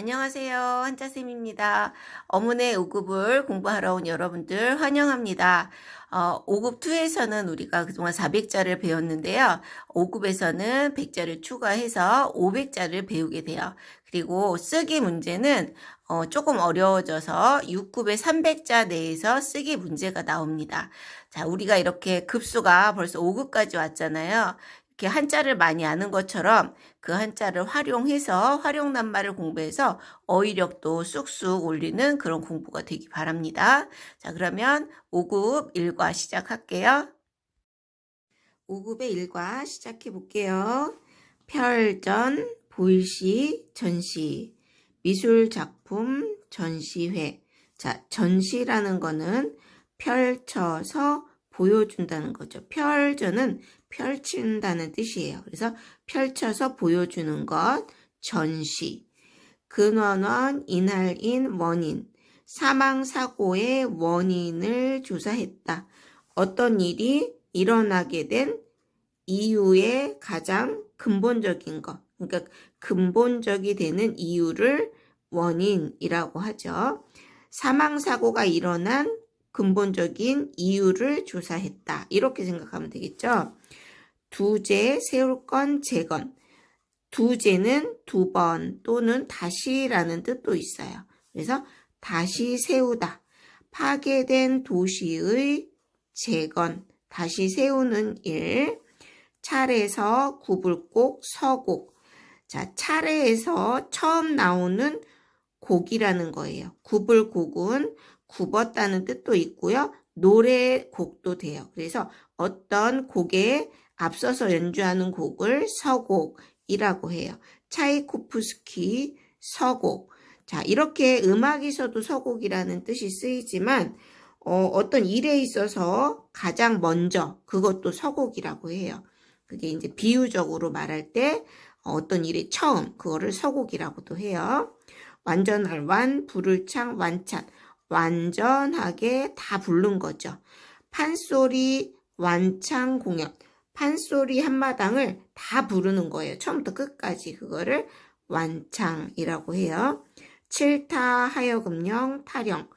안녕하세요. 한자쌤입니다. 어문의 5급을 공부하러 온 여러분들 환영합니다. 어, 5급 2에서는 우리가 그동안 400자를 배웠는데요. 5급에서는 100자를 추가해서 500자를 배우게 돼요. 그리고 쓰기 문제는 어, 조금 어려워져서 6급의 300자 내에서 쓰기 문제가 나옵니다. 자, 우리가 이렇게 급수가 벌써 5급까지 왔잖아요. 이렇게 한자를 많이 아는 것처럼 그 한자를 활용해서 활용 낱말을 공부해서 어휘력도 쑥쑥 올리는 그런 공부가 되기 바랍니다. 자, 그러면 5급 1과 시작할게요. 5급의 1과 시작해 볼게요. 별전, 보일시, 전시, 미술 작품, 전시회. 자, 전시라는 거는 펼쳐서 보여준다는 거죠. 펼전은 펼친다는 뜻이에요. 그래서 펼쳐서 보여주는 것, 전시. 근원원, 인할인, 원인. 사망사고의 원인을 조사했다. 어떤 일이 일어나게 된 이유의 가장 근본적인 것. 그러니까 근본적이 되는 이유를 원인이라고 하죠. 사망사고가 일어난 근본적인 이유를 조사했다. 이렇게 생각하면 되겠죠. 두제, 세울 건, 재건. 두제는 두 번 또는 다시라는 뜻도 있어요. 그래서 다시 세우다. 파괴된 도시의 재건. 다시 세우는 일. 차례에서 구불곡, 서곡. 자, 차례에서 처음 나오는 곡이라는 거예요. 구불곡은 굽었다는 뜻도 있고요. 노래 곡도 돼요. 그래서 어떤 곡에 앞서서 연주하는 곡을 서곡이라고 해요. 차이코프스키 서곡. 자, 이렇게 음악에서도 서곡이라는 뜻이 쓰이지만 어, 떤 일에 있어서 가장 먼저 그것도 서곡이라고 해요. 그게 이제 비유적으로 말할 때 어떤 일이 처음 그거를 서곡이라고도 해요. 완전할 완, 불을 창, 완찬. 완전하게 다 부른 거죠. 판소리 완창 공연. 판소리 한마당을 다 부르는 거예요. 처음부터 끝까지 그거를 완창이라고 해요. 칠타 하여금령 타령,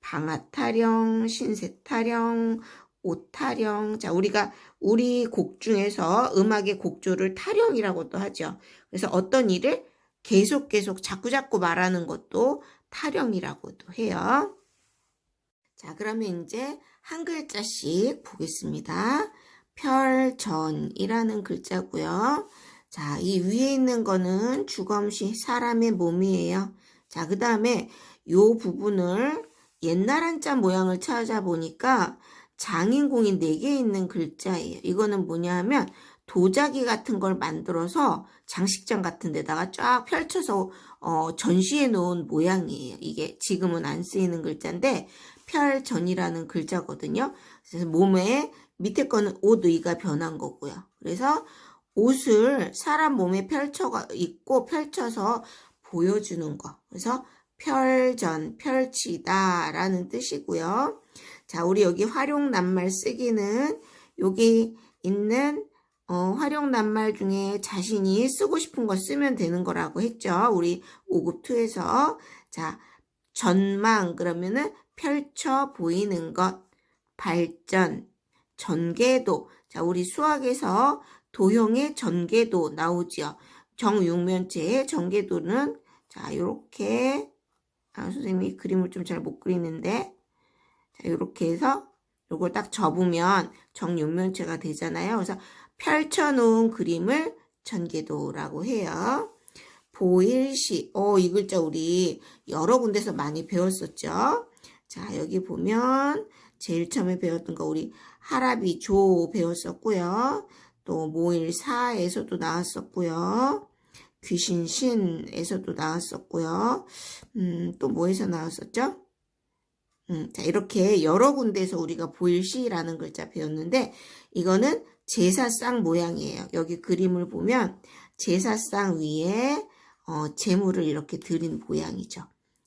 방아 타령, 신세 타령, 오타령. 자, 우리가 우리 곡 중에서 음악의 곡조를 타령이라고도 하죠. 그래서 어떤 일을 계속 계속 자꾸자꾸 말하는 것도 타령이라고도 해요. 자, 그러면 이제 한 글자씩 보겠습니다. 별전이라는 글자고요. 자, 이 위에 있는 거는 주검시 사람의 몸이에요. 자, 그 다음에 요 부분을 옛날 한자 모양을 찾아보니까 장인공이 4개 있는 글자예요. 이거는 뭐냐 하면 도자기 같은 걸 만들어서 장식장 같은 데다가 쫙 펼쳐서 어, 전시해 놓은 모양이에요. 이게 지금은 안 쓰이는 글자인데 편전이라는 글자거든요. 그래서 몸에 밑에 거는 옷 의가 변한 거고요. 그래서 옷을 사람 몸에 펼쳐 입고 펼쳐서 보여주는 거. 그래서 펼전, 펼치다 라는 뜻이고요. 자, 우리 여기 활용 낱말 쓰기는 여기 있는 어, 활용 낱말 중에 자신이 쓰고 싶은 거 쓰면 되는 거라고 했죠. 우리 5급 2에서. 자, 전망 그러면은 펼쳐 보이는 것, 발전, 전개도. 자, 우리 수학에서 도형의 전개도 나오죠. 정육면체의 전개도는 자, 요렇게 아, 선생님이 그림을 좀 잘 못 그리는데 자, 요렇게 해서 요걸 딱 접으면 정육면체가 되잖아요. 그래서 펼쳐 놓은 그림을 전개도라고 해요. 보일시. 어, 이 글자 우리 여러 군데서 많이 배웠었죠. 자, 여기 보면 제일 처음에 배웠던 거 우리 하라비 조 배웠었고요. 또 모일사에서도 나왔었고요. 귀신신에서도 나왔었고요. 음, 또 뭐에서 나왔었죠? 음, 자, 이렇게 여러 군데에서 우리가 보일시라는 글자 배웠는데 이거는 제사상 모양이에요. 여기 그림을 보면 제사상 위에 어, 재물을 이렇게 드린 모양이죠.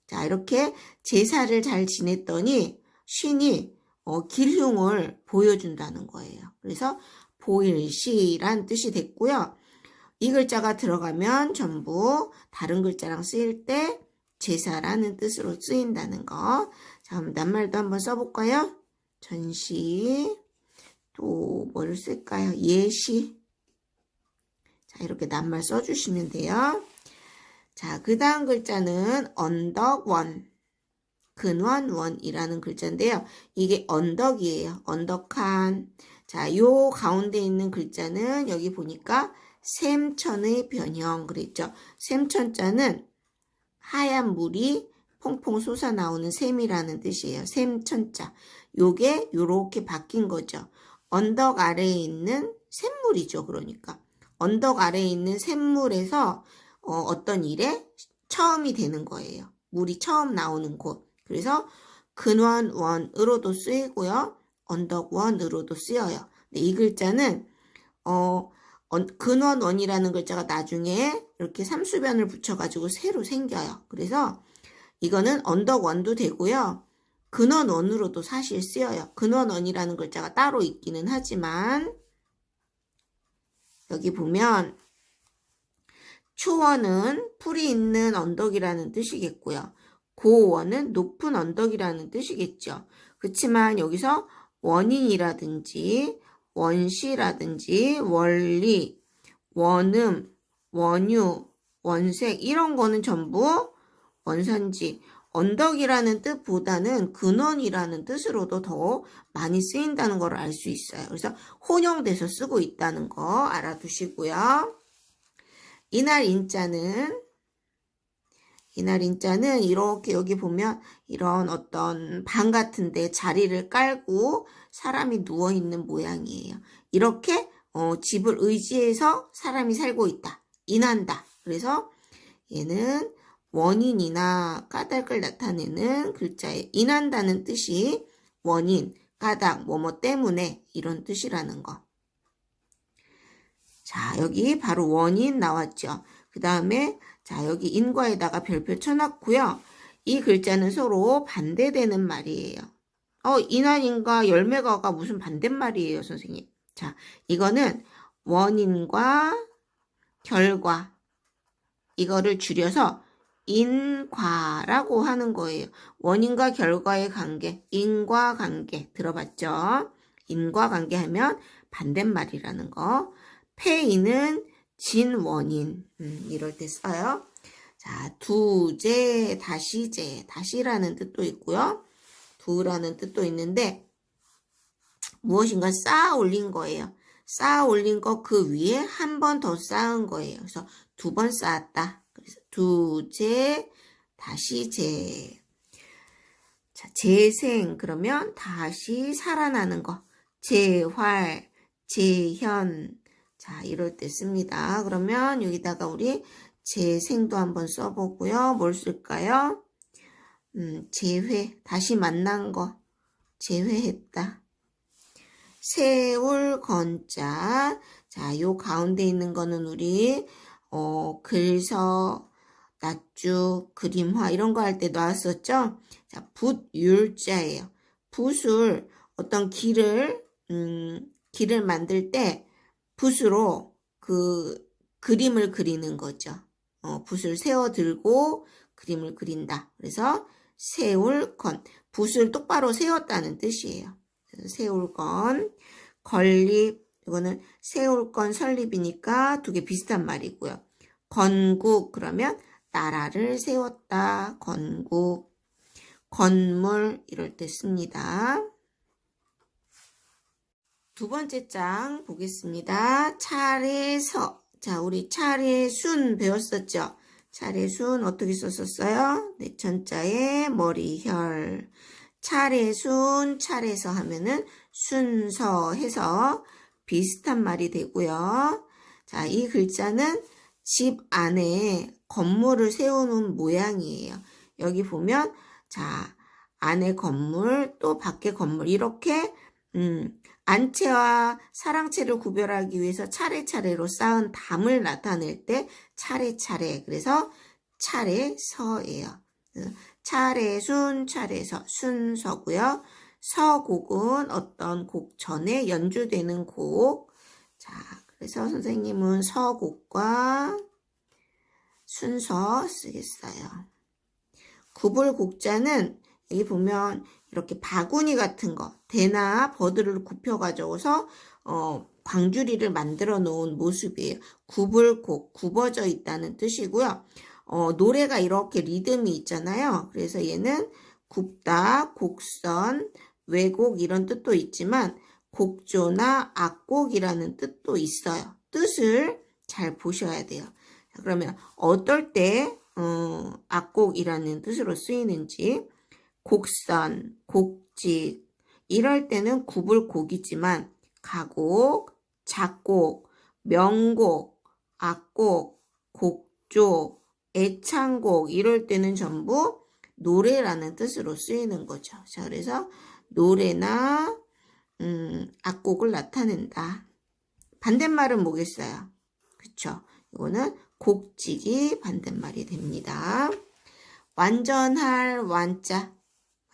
자, 이렇게 제사를 잘 지냈더니 신이 어, 길흉을 보여준다는 거예요. 그래서 보일시란 뜻이 됐고요. 이 글자가 들어가면 전부 다른 글자랑 쓰일 때 제사라는 뜻으로 쓰인다는 거. 자, 그럼 낱말도 한번 써볼까요? 전시, 또 뭐를 쓸까요? 예시. 자, 이렇게 낱말 써주시면 돼요. 자, 그 다음 글자는 언덕 원. 근원 원이라는 글자인데요. 이게 언덕이에요. 언덕한. 자, 요 가운데 있는 글자는 여기 보니까 샘천의 변형 그랬죠. 샘천자는 하얀 물이 퐁퐁 솟아 나오는 샘이라는 뜻이에요. 샘천자. 요게 요렇게 바뀐 거죠. 언덕 아래에 있는 샘물이죠. 그러니까. 언덕 아래에 있는 샘물에서 어, 어떤 일에 처음이 되는 거예요. 물이 처음 나오는 곳. 그래서 근원원으로도 쓰이고요. 언덕원으로도 쓰여요. 근데 이 글자는 어, 근원원이라는 글자가 나중에 이렇게 삼수변을 붙여가지고 새로 생겨요. 그래서 이거는 언덕원도 되고요. 근원원으로도 사실 쓰여요. 근원원이라는 글자가 따로 있기는 하지만 여기 보면 초원은 풀이 있는 언덕이라는 뜻이겠고요. 고원은 높은 언덕이라는 뜻이겠죠. 그렇지만 여기서 원인이라든지 원시라든지 원리, 원음, 원유, 원색 이런 거는 전부 원산지, 언덕이라는 뜻보다는 근원이라는 뜻으로도 더 많이 쓰인다는 걸 알 수 있어요. 그래서 혼용돼서 쓰고 있다는 거 알아두시고요. 이날 인자는 이날 인자는 이렇게 여기 보면 이런 어떤 방 같은데 자리를 깔고 사람이 누워 있는 모양이에요. 이렇게 어, 집을 의지해서 사람이 살고 있다. 인한다. 그래서 얘는 원인이나 까닭을 나타내는 글자에 인한다는 뜻이 원인, 까닭, 뭐뭐 때문에 이런 뜻이라는 거. 자, 여기 바로 원인 나왔죠. 그 다음에 자, 여기 인과에다가 별표 쳐놨고요. 이 글자는 서로 반대되는 말이에요. 어, 인환인과 열매가가 무슨 반대말이에요, 선생님. 자, 이거는 원인과 결과. 이거를 줄여서 인과라고 하는 거예요. 원인과 결과의 관계, 인과관계 들어봤죠? 인과관계 하면 반대말이라는 거. 폐인은 진원인 음, 이럴 때 써요. 자, 두제, 다시제, 다시라는 뜻도 있고요. 두라는 뜻도 있는데 무엇인가 쌓아 올린 거예요. 쌓아 올린 거 그 위에 한 번 더 쌓은 거예요. 그래서 두 번 쌓았다. 그래서 두제, 다시제. 자, 재생 그러면 다시 살아나는 거. 재활, 재현, 자, 이럴 때 씁니다. 그러면 여기다가 우리 재생도 한번 써보고요. 뭘 쓸까요? 음, 재회, 다시 만난 거, 재회했다. 세울 건자. 자, 요 가운데 있는 거는 우리, 어, 글서, 낫주, 그림화, 이런 거 할 때 나왔었죠? 자, 붓 율자예요. 붓을, 어떤 길을, 음, 길을 만들 때, 붓으로 그 그림을 그리는 거죠. 어, 붓을 세워 들고 그림을 그린다. 그래서 세울 건 붓을 똑바로 세웠다는 뜻이에요. 세울 건 건립 이거는 세울 건 설립이니까 두 개 비슷한 말이고요. 건국 그러면 나라를 세웠다. 건국 건물 이럴 때 씁니다. 두 번째 장 보겠습니다. 차례서. 자, 우리 차례순 배웠었죠? 차례순 어떻게 썼었어요? 네, 전자에 머리혈. 차례순, 차례서 하면은 순서 해서 비슷한 말이 되고요. 자, 이 글자는 집 안에 건물을 세우는 모양이에요. 여기 보면, 자, 안에 건물, 또 밖에 건물, 이렇게, 음, 안채와 사랑채를 구별하기 위해서 차례차례로 쌓은 담을 나타낼 때 차례차례 그래서 차례서예요. 차례순, 차례서, 순서고요. 서곡은 어떤 곡 전에 연주되는 곡. 자, 그래서 선생님은 서곡과 순서 쓰겠어요. 구불곡자는 여기 보면 이렇게 바구니 같은 거, 대나 버드를 굽혀가지고서 어, 광주리를 만들어 놓은 모습이에요. 구불곡, 굽어져 있다는 뜻이고요. 어, 노래가 이렇게 리듬이 있잖아요. 그래서 얘는 굽다, 곡선, 왜곡 이런 뜻도 있지만 곡조나 악곡이라는 뜻도 있어요. 뜻을 잘 보셔야 돼요. 자, 그러면 어떨 때 어, 악곡이라는 뜻으로 쓰이는지 곡선, 곡직 이럴 때는 구불곡이지만 가곡, 작곡, 명곡, 악곡, 곡조, 애창곡 이럴 때는 전부 노래라는 뜻으로 쓰이는 거죠. 자, 그래서 노래나 음, 악곡을 나타낸다. 반대말은 뭐겠어요? 그쵸? 이거는 곡직이 반대말이 됩니다. 완전할 완자.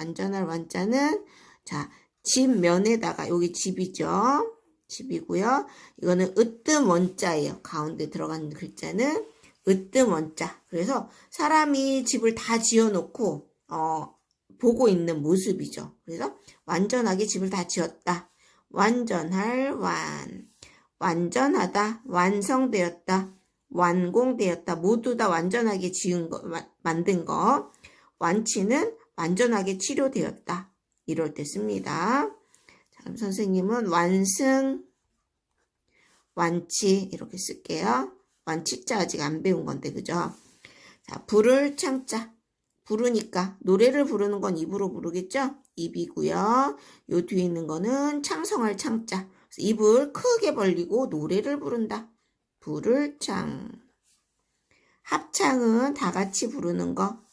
완전할 완자는 자, 집 면에다가 여기 집이죠. 집이고요. 이거는 으뜸 원자예요. 가운데 들어간 글자는 으뜸 원자. 그래서 사람이 집을 다 지어놓고 어, 보고 있는 모습이죠. 그래서 완전하게 집을 다 지었다. 완전할 완. 완전하다. 완성되었다. 완공되었다. 모두 다 완전하게 지은 거, 마- 만든 거. 완치는 완전하게 치료되었다. 이럴 때 씁니다. 자, 그럼 선생님은 완승, 완치 이렇게 쓸게요. 완치자 아직 안 배운 건데 그죠? 자, 불을 참자. 부르니까 노래를 부르는 건 입으로 부르겠죠? 입이고요. 요 뒤에 있는 거는 창성할 창자. 입을 크게 벌리고 노래를 부른다. 불을 창. 합창은 다 같이 부르는 거.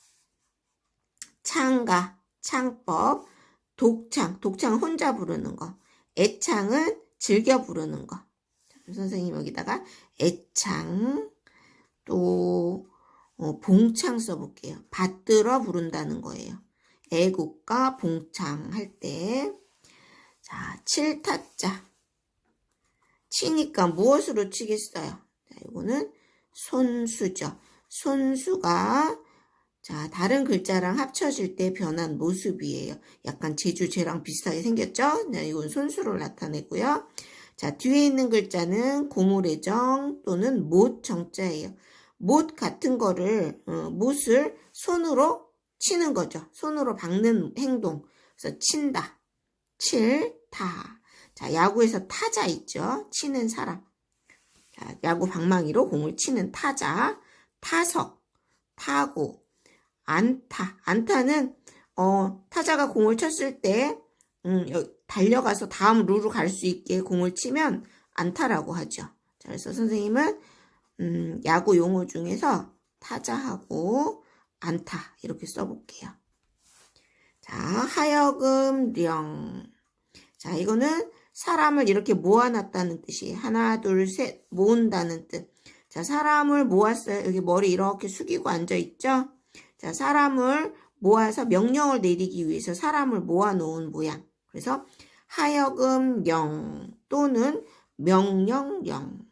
창가, 창법. 독창, 독창 혼자 부르는 거. 애창은 즐겨 부르는 거. 선생님 여기다가 애창, 또 어, 봉창 써볼게요. 받들어 부른다는 거예요. 애국가 봉창 할 때. 자, 칠타자. 치니까 무엇으로 치겠어요? 자, 이거는 손수죠. 손수가 자, 다른 글자랑 합쳐질 때 변한 모습이에요. 약간 제주제랑 비슷하게 생겼죠? 네, 이건 손수를 나타내고요. 자, 뒤에 있는 글자는 고무래정 또는 못 정자예요. 못 같은 거를, 어, 못을 손으로 치는 거죠. 손으로 박는 행동. 그래서 친다. 칠, 타. 자, 야구에서 타자 있죠? 치는 사람. 자, 야구 방망이로 공을 치는 타자. 타석, 타고, 안타. 안타는, 어, 타자가 공을 쳤을 때, 음, 여- 달려가서 다음 루로 갈 수 있게 공을 치면 안타라고 하죠. 자, 그래서 선생님은, 음, 야구 용어 중에서 타자하고 안타 이렇게 써볼게요. 자, 하여금 령. 자, 이거는 사람을 이렇게 모아놨다는 뜻이에요. 하나, 둘, 셋, 모은다는 뜻. 자, 사람을 모았어요. 여기 머리 이렇게 숙이고 앉아있죠? 자, 사람을 모아서 명령을 내리기 위해서 사람을 모아놓은 모양. 그래서 하여금 령 또는 명령령.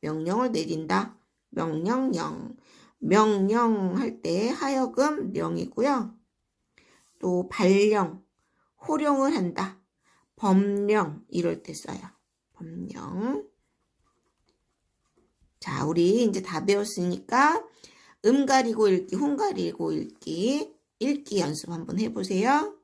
명령을 내린다. 명령령. 명령할 때 하여금 령이고요. 또 발령, 호령을 한다. 법령 이럴 때 써요. 법령. 자, 우리 이제 다 배웠으니까 음 가리고 읽기, 혼 가리고 읽기, 읽기 연습 한번 해보세요.